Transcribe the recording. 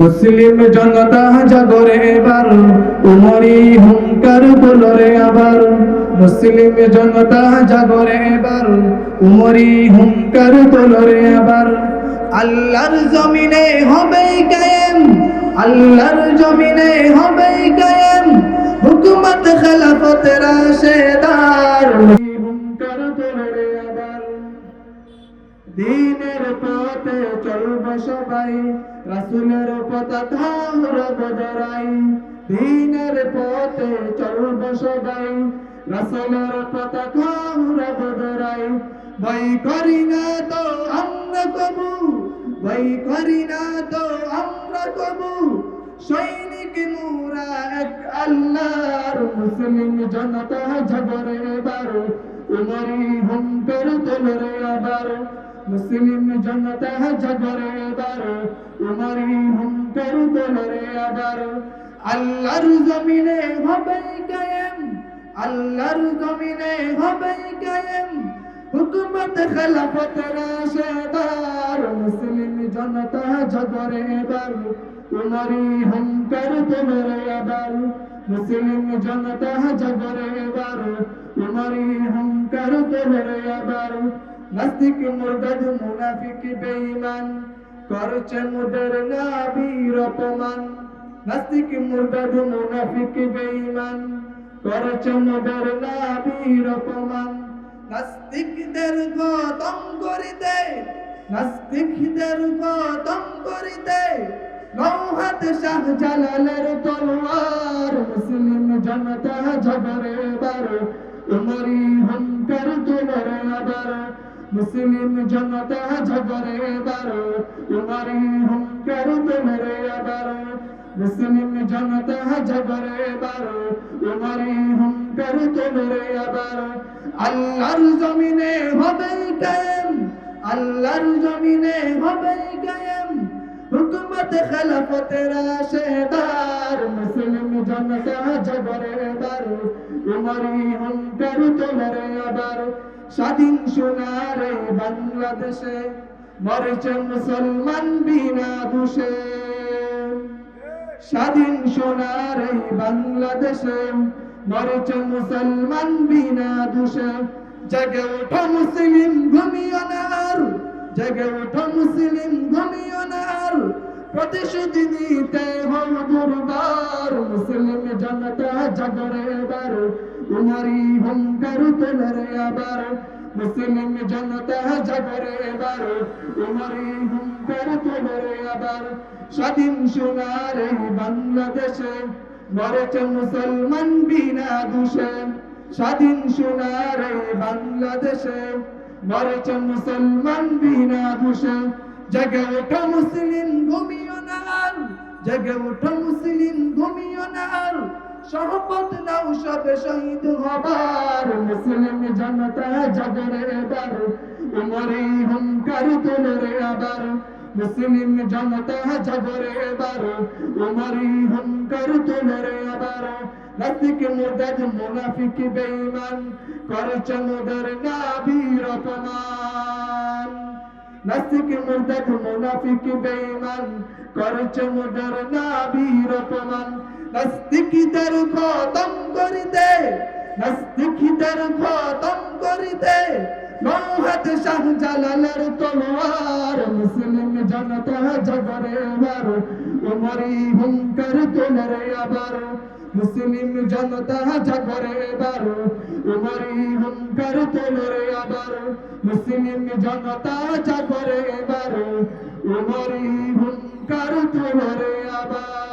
মুসলিম জনতা জাগরে এবার, উমরি হুঙ্কার তোলরে আবার। মুসলিম জনতা জাগরে এবার, উমরি হুঙ্কার তোলরে আবার। আল্লাহর জমিনে হবে কায়েম, আল্লাহর জমিনে হবে কায়েম। হুকুমত খেলাফত দিনের পথে চলব সবাই, রাসুলের পতাকা উড়ব ধরাই দিনের পথে চলব সবাই, রাসুলের পতাকা উড়ব ধরাই ভয় করি না তো আমরা কবু, ভয় করি না তো আমরা কবু। সৈনিক মুরা এক আল্লাহর মুসলিম জনতা ঝগড়ে বার উমরি হুঙ্কার তোলরে আবার। মুসলিম জনতা ঝগড়ে বার উমরি হুঙ্কার তোলরে আবার। আল্লাহর জমিনে হবে কায়েম, আল্লাহর জমিনে হবে কায়েম। হুকুমত খেলাফত রাশেদার মুসলিম জনতা ঝগড়ে বার উমরি হুঙ্কার তোলরে আবার। মুসলিম জনতা ঝগড়ে বার উমরি হুঙ্কার তোলরে আবার। নাস্তিক, মুরদাদ, মুনাফিক, বেঈমান। করছে মুদের নাবির অপমান। নাস্তিক, মুরদাদ, মুনাফিক, বেঈমান। করছে মুদের নাবির অপমান। নাস্তিকদের খতম করিতে, নাস্তিকদের খতম করিতে নৌহাত শাহ জালালের তলোয়ার মুসলিম জনতা ঝগড়ে বার, উমরি আবার মুসলিম জনতা ঝগড়ে বার, উমরি হুঙ্কার তোলরে আবার। মুসলিম জনতা ঝগড়ে বার, উমরি হুঙ্কার তোলরে আবার। আল্লাহর জমিনে হবে কায়েম, আল্লাহর জমিনে হবে কায়েম। হুকুমত খেলাফত রাশেদার মুসলিম জনতা ঝগড়ে বার, উমরি হুঙ্কার তোলরে আবার। স্বাধীন সোনার বাংলাদেশে মরেছে মুসলমান বিনা দোষে স্বাধীন সোনার এই বাংলাদেশে মরেছে মুসলমান বিনা দোষে জেগে ওঠো মুসলিম ঘুমিও না আর জেগে ওঠো মুসলিম ঘুমিও না আর প্রতিশোধ নিতে হও দুর্বার, মুসলিম জনতা জাগরে বার উমারি হুঙ্কার তোলরে আবার। মুসলিম জনতা জাগরে বার উমারি হুঙ্কার তোলরে আবার। স্বাধীন সোনার এই বাংলাদেশে মরেছে মুসলমান বিনা দোষে স্বাধীন সোনার এই বাংলাদেশে মরেছে মুসলমান বিনা দোষে জেগে ওঠো মুসলিম, ঘুমিও না আর। জেগে ওঠো মুসলিম, ঘুমিও না আর। নাও সবে শহীদ হবার। মুসলিম জনতা জাগরে এবার উমরে হুঙ্কার তোলরে আবার। মুসলিম জনতা জাগরে এবার উমরে হুঙ্কার তোলরে আবার। নাস্তিক, মুরদাদ, মুনাফিক, বেঈমান, করছে মুদের নাবির অপমান। নাস্তিক, মুরদাদ, মুনাফিক, বেঈমান, করছে মুদের নাবির অপমান। নাস্তিকদের খতম করিতে নাস্তিকদের খতম করিতে নৌহাত শাহ জালালের তলোয়ার, মুসলিম জনতা জগরে বার উমরি হুঙ্কার তোলরে আবার, মুসলিম জনতা জাগরে বার উমরি হুঙ্কার তোলরে আবার, মুসলিম জনতা জাগরে বার উমরি হুঙ্কার তোলরে আবার।